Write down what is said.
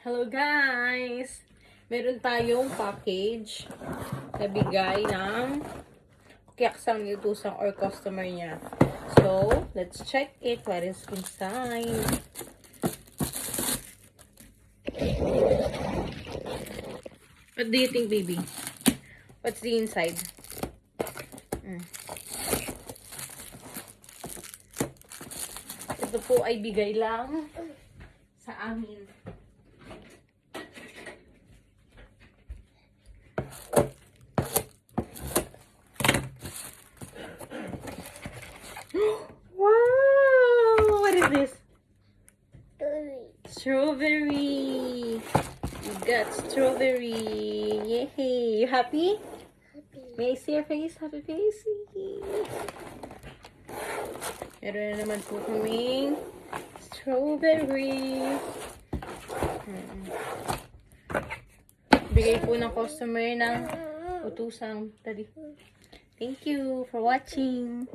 Hello guys! Meron tayong package na bigay ng kiyaksang nilutusang or customer niya. So, let's check it. What is inside? What do you think, baby? What's the inside? Mm. Ito po ay bigay lang sa amin. wow! What is this? Strawberry. You got strawberry. Yay! You happy? May I see your face? Happy face? Meron na naman po kaming strawberry. Mm. Bigay po ng customer ng utusang tali. Thank you for watching.